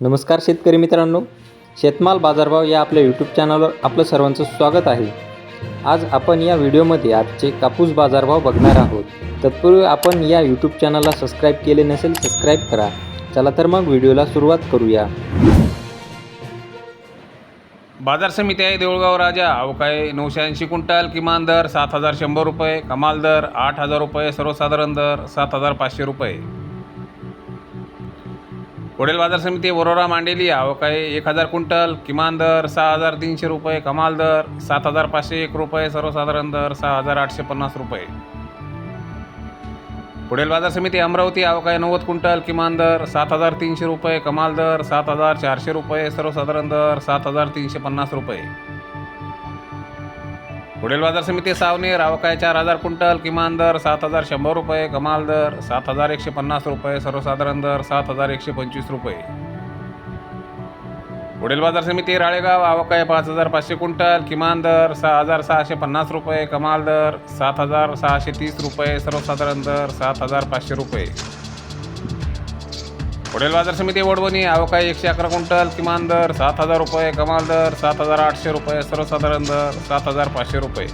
नमस्कार शेतकरी मित्रांनो शेतमाल बाजारभाव या आपल्या यूट्यूब चॅनलवर आपलं सर्वांचं स्वागत आहे. आज आपण या व्हिडिओमध्ये आजचे कापूस बाजारभाव बघणार आहोत. तत्पूर्वी आपण या यूट्यूब चॅनलला सबस्क्राईब केले नसेल सबस्क्राईब करा. चला तर मग व्हिडिओला सुरुवात करूया. बाजार समिती आहे देऊळगाव राजा. अवकाळी नऊशे ऐंशी क्विंटल किमान दर सात हजार शंभर रुपये कमाल दर आठ हजार रुपये सर्वसाधारण दर सात हजार पाचशे रुपये. पुढील बाजार समिती वरोरा मांडेली अवकाळी एक हजार क्विंटल किमान दर सहा हजार तीनशे रुपये कमाल दर सात हजार पाचशे एक रुपये सर्वसाधारण दर सहा हजार आठशे पन्नास रुपये. पुढील बाजार समिती अमरावती अवकाळी नव्वद क्विंटल किमान दर सात हजार तीनशे रुपये कमाल दर सात हजार चारशे रुपये सर्वसाधारण दर सात हजार तीनशे पन्नास रुपये. पुढील बाजार समिती सावनी रावकाय चार हजार क्विंटल किमान दर सात हजार शंभर रुपये कमाल दर सात हजार एकशे पन्नास रुपये सर्वसाधारण दर सात हजार एकशे पंचवीस रुपये. पुढील बाजार समिती राळेगाव आवकाय पाच हजार पाचशे क्विंटल किमान दर सहा हजार सहाशे पन्नास रुपये कमाल दर सात हजार सहाशे तीस रुपये सर्वसाधारण दर सात हजार पाचशे रुपये. पुढील बाजार समिती वडवणी अवकाळी एकशे अकरा क्विंटल किमान दर सात हजार रुपये कमाल दर सात हजार आठशे रुपये सर्वसाधारण दर सात हजार पाचशे रुपये.